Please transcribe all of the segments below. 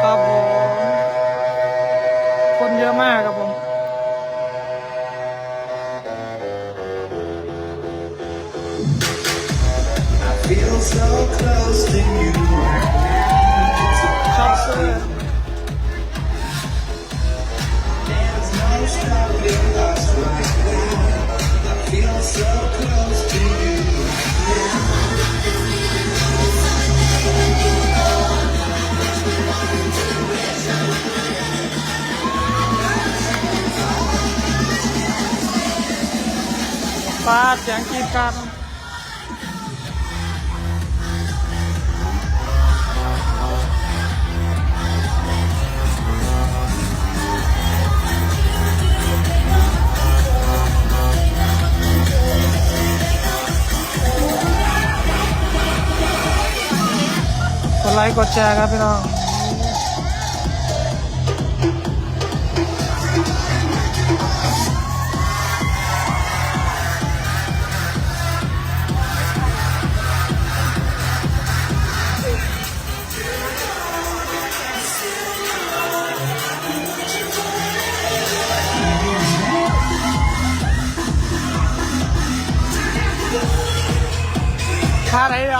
ครับผมคนเยอะมากครับผม ฟ้าเสียงกรีดกรารกดไลค์กดแชร์ครับพี่น้อง ท่าไห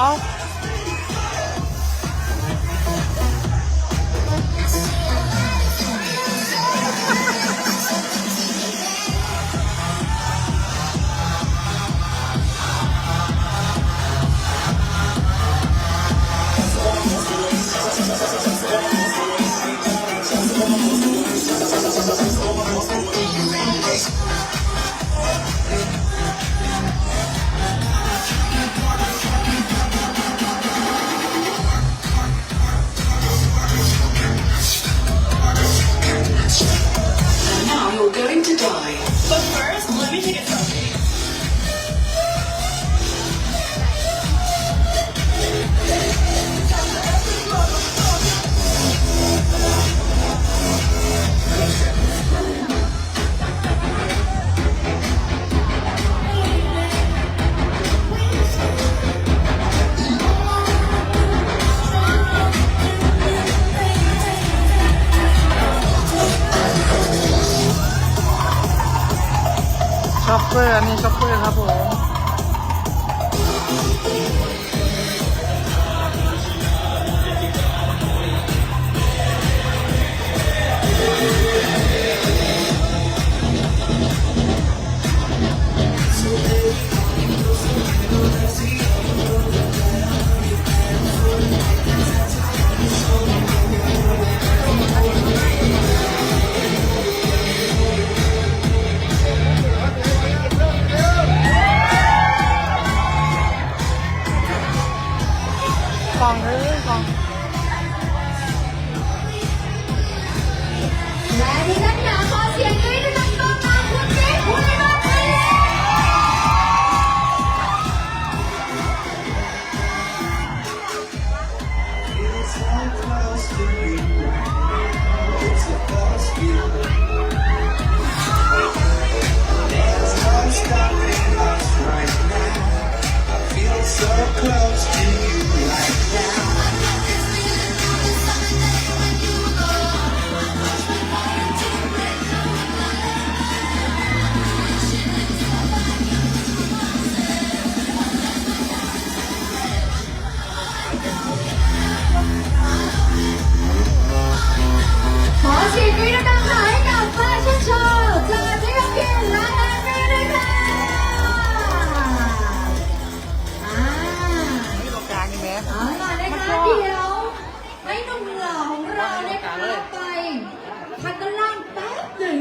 ช็อปเปอร์อันนี้ช็อปเปอร์ครับผม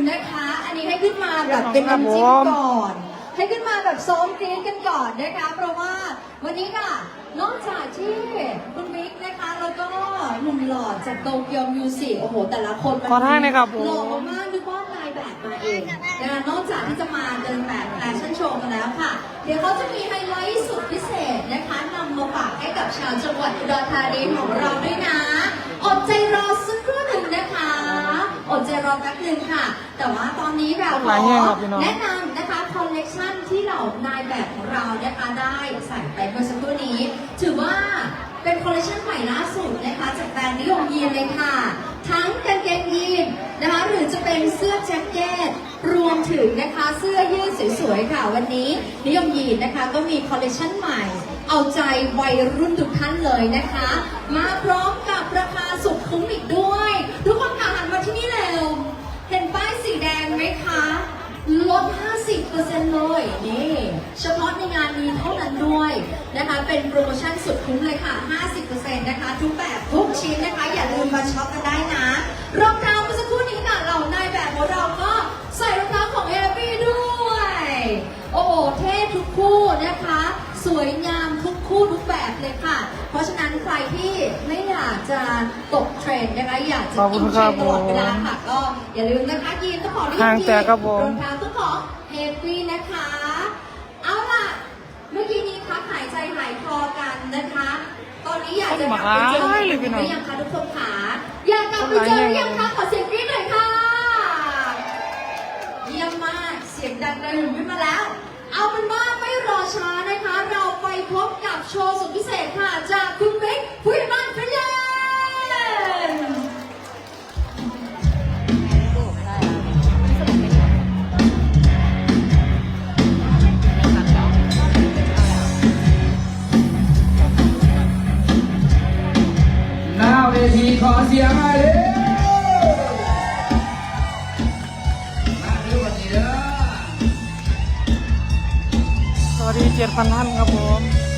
นึ่งนะคะ อันนี้ให้ขึ้นมาแบบเป็นน้ำจิ้มก่อน ให้ขึ้นมาแบบซ้อมกรี๊ดกันก่อนนะคะ เพราะว่าวันนี้ค่ะ นอกจากที่คุณบิ๊กนะคะ แล้วก็หนุ่มหล่อจากโตเกียวมิวสิกโอ้โห แต่ละคนมันขอท่าหน่อยครับผม หล่อมากนึกว่านายแบบมาเองนะคะนอกจากที่จะมาเดินแบบแฟชั่นโชว์กันแล้วค่ะ เดี๋ยวเขาจะมีไฮไลท์สุดพิเศษนะคะนำมาฝากให้กับชาวจังหวัดอุดรธานีของเราด้วยนะ อดใจรอสักครู่หนึ่งนะคะ อด ใจรอแป๊บหนึ่งค่ะ แต่ว่าตอนนี้แบบขหลายอแห้งครับพี่น้องแนะนำนะคะคอลเลกชันที่เหล่านายแบบของเรานะคะได้ใส่ไปเมื่อสักครู่นี้ ถือว่าเป็นคอลเลคชันใหม่ล่าสุดนะคะจากแบรนด์นิยมยีนเลยค่ะ ทั้งกางเกงยีนนะคะหรือจะเป็นเสื้อแจ็คเก็ตรวมถึงนะคะเสื้อยืดสวยๆค่ะวันนี้นิยมยีนนะคะก็มีคอลเลคชันใหม่ เอาใจวัยรุ่นทุกท่านเลยนะคะ มาพร้อมกับราคาสุดคุ้มอีกด้วย ทุกคนค่ะหันมาที่นี่เร็ว เห็นป้ายสีแดงไหมคะ ลด 50%เลยนี่เฉพาะในงานนี้เท่านั้นด้วยนะคะ เป็นโปรโมชั่นสุดคุ้มเลยค่ะ 50%นะคะ ทุกแบบทุกชิ้นนะคะ อย่าลืมมาช็อปกันได้นะ รองเท้าเมื่อสักครู่นี้ค่ะเหล่านายแบบของเราก็ใส่รองเท้าของเอรี่ด้วย โอ้โหเท่ทุกคู่นะคะ สวยงามทุกคู่ทุกแบบเลยค่ะ เพราะฉะนั้นใครที่ไม่อยากจะตกเทรนด์นะคะอยากจะขอบคุอิณนเทรครันบด์ตลอดเวลาค่ะก็อย่าลืมนะคะยีนต้องขอที่ห่างแต่ครับผมรองเท้าต้องขอเฮฟวี่นะคะ เอาล่ะ เมื่อกี้นี้พักหายใจหายคอกันนะคะ ตอนนี้อยาก จะกลับไปเจอกันหรือยังคะทุกคนขาอยากกลับไปเจอหรือยังคะขอเสียงกรี๊ดหน่อยค่ะ เยี่ยมมากเสียงดังกระหึ่มขึ้นมาแล้ว เอาเป็นว่าไม่รอช้านะคะ เราไปพบกับโชว์สุดพิเศษค่ะ จากคุณเบคพุทธมันพยน เสียมาเลยมาดูวันนี้เด้อสวัสดีเจ็ดพันท่านครับผม